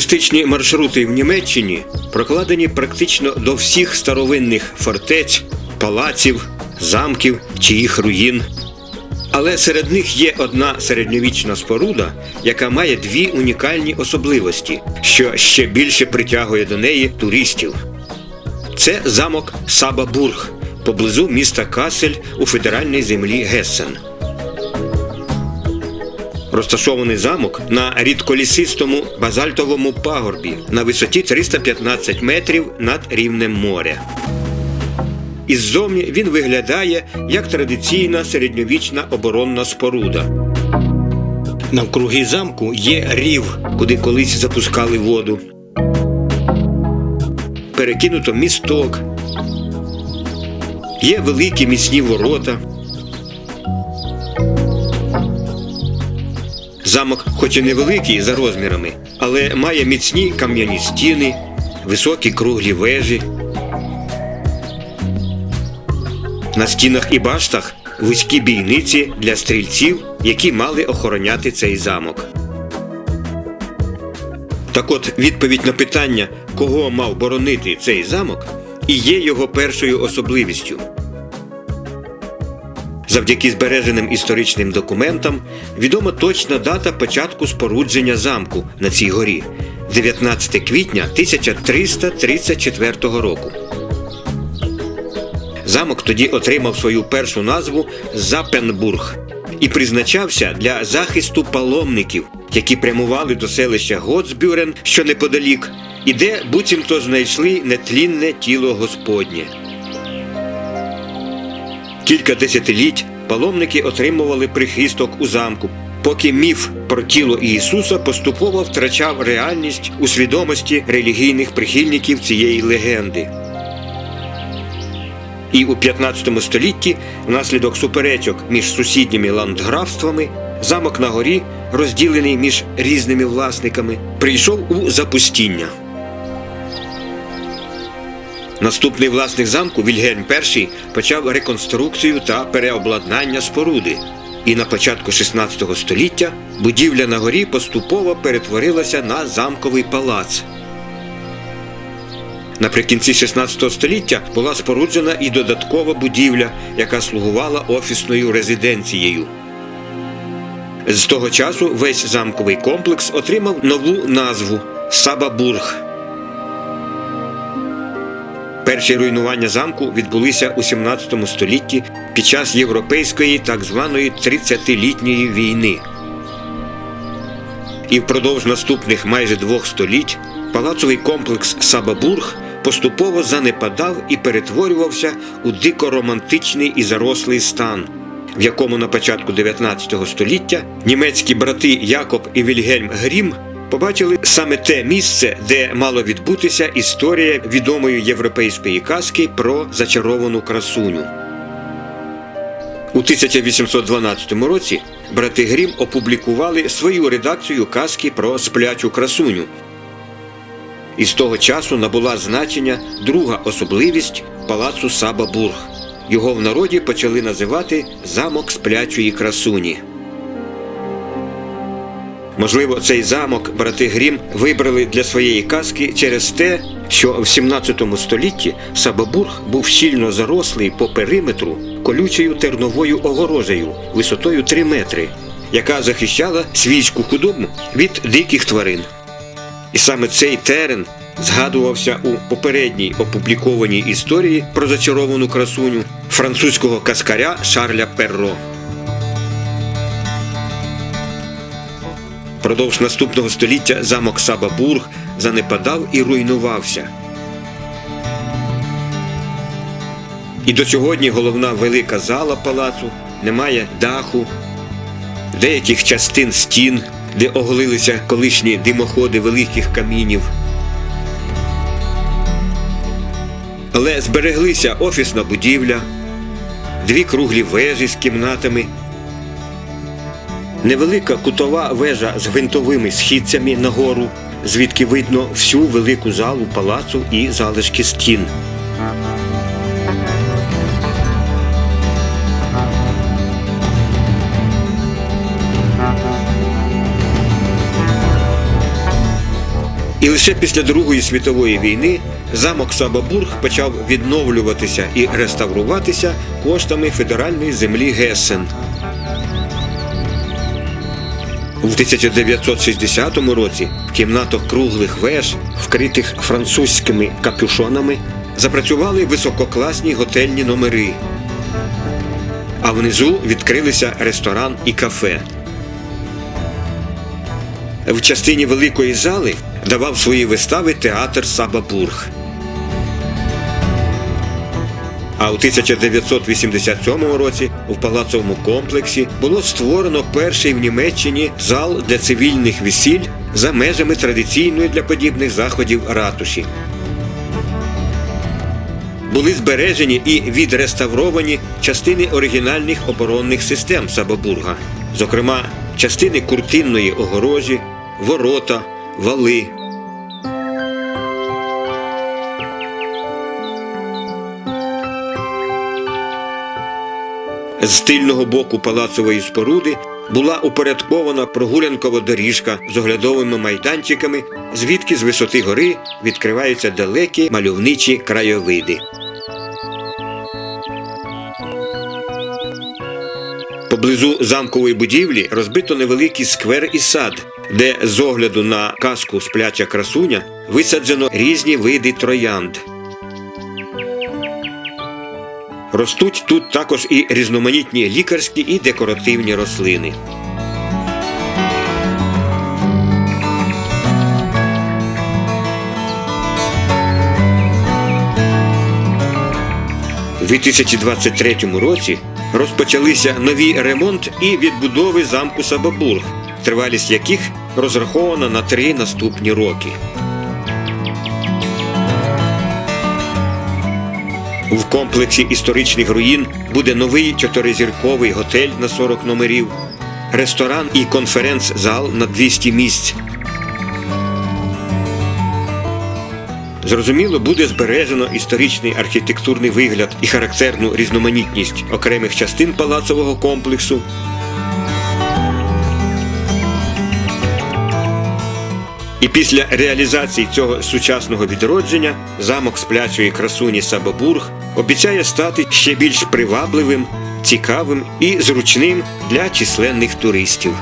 Туристичні маршрути в Німеччині прокладені практично до всіх старовинних фортець, палаців, замків чи їх руїн. Але серед них є одна середньовічна споруда, яка має дві унікальні особливості, що ще більше притягує до неї туристів. Це замок Сабабург поблизу міста Касель у федеральній землі Гессен. Розташований замок на рідколісистому базальтовому пагорбі на висоті 315 метрів над рівнем моря. Іззовні він виглядає як традиційна середньовічна оборонна споруда. Навкруги замку є рів, куди колись запускали воду. Перекинуто місток. Є великі міцні ворота. Замок, хоч і невеликий за розмірами, але має міцні кам'яні стіни, високі круглі вежі. На стінах і баштах вузькі бійниці для стрільців, які мали охороняти цей замок. Так от відповідь на питання, кого мав боронити цей замок, і є його першою особливістю. Завдяки збереженим історичним документам відома точна дата початку спорудження замку на цій горі 19 квітня 1334 року. Замок тоді отримав свою першу назву Запенбург і призначався для захисту паломників, які прямували до селища Гоцбюрен, що неподалік, і де буцімто знайшли нетлінне тіло Господнє. Кілька десятиліть паломники отримували прихисток у замку, поки міф про тіло Ісуса поступово втрачав реальність у свідомості релігійних прихильників цієї легенди. І у 15 столітті, внаслідок суперечок між сусідніми ландграфствами, замок на горі, розділений між різними власниками, прийшов у запустіння. Наступний власник замку Вільгельм І почав реконструкцію та переобладнання споруди, і на початку 16 століття будівля на горі поступово перетворилася на замковий палац. Наприкінці 16 століття була споруджена і додаткова будівля, яка слугувала офісною резиденцією. З того часу весь замковий комплекс отримав нову назву Сабабург. Перші руйнування замку відбулися у 17 столітті під час європейської так званої 30-літньої війни. І впродовж наступних майже двох століть палацовий комплекс Сабабург поступово занепадав і перетворювався у дико романтичний і зарослий стан, в якому на початку 19 століття німецькі брати Якоб і Вільгельм Грім побачили саме те місце, де мало відбутися історія відомої європейської казки про зачаровану красуню. У 1812 році брати Грім опублікували свою редакцію казки про сплячу красуню. І з того часу набула значення друга особливість палацу Сабабург. Його в народі почали називати замок сплячої красуні. Можливо, цей замок брати Грім вибрали для своєї казки через те, що в 17 столітті Сабабург був щільно зарослий по периметру колючою терновою огорожею висотою 3 метри, яка захищала свійську худобу від диких тварин. І саме цей терен згадувався у попередній опублікованій історії про зачаровану красуню французького каскаря Шарля Перро. Продовж наступного століття замок Сабабург занепадав і руйнувався. І до сьогодні головна велика зала палацу не має даху, деяких частин стін, де оголилися колишні димоходи великих камінів. Але збереглися офісна будівля, дві круглі вежі з кімнатами, невелика кутова вежа з гвинтовими східцями нагору, звідки видно всю велику залу палацу і залишки стін. І лише після Другої світової війни замок Сабабург почав відновлюватися і реставруватися коштами федеральної землі Гесен. У 1960 році в кімнатах круглих веж, вкритих французькими капюшонами, запрацювали висококласні готельні номери. А внизу відкрилися ресторан і кафе. В частині великої зали давав свої вистави театр Сабабург. А у 1987 році у палацовому комплексі було створено перший в Німеччині зал для цивільних весіль за межами традиційної для подібних заходів ратуші. Були збережені і відреставровані частини оригінальних оборонних систем Сабабурга, зокрема, частини куртинної огорожі, ворота, вали. З тильного боку палацової споруди була упорядкована прогулянкова доріжка з оглядовими майданчиками, звідки з висоти гори відкриваються далекі мальовничі краєвиди. Поблизу замкової будівлі розбито невеликий сквер і сад, де з огляду на казку спляча красуня висаджено різні види троянд. Ростуть тут також і різноманітні лікарські і декоративні рослини. У 2023 році розпочалися нові ремонт і відбудови замку Сабабург, тривалість яких розрахована на три наступні роки. В комплексі історичних руїн буде новий чотиризірковий готель на 40 номерів, ресторан і конференц-зал на 200 місць. Зрозуміло, буде збережено історичний архітектурний вигляд і характерну різноманітність окремих частин палацового комплексу. І після реалізації цього сучасного відродження замок сплячої красуні Сабобург обіцяє стати ще більш привабливим, цікавим і зручним для численних туристів.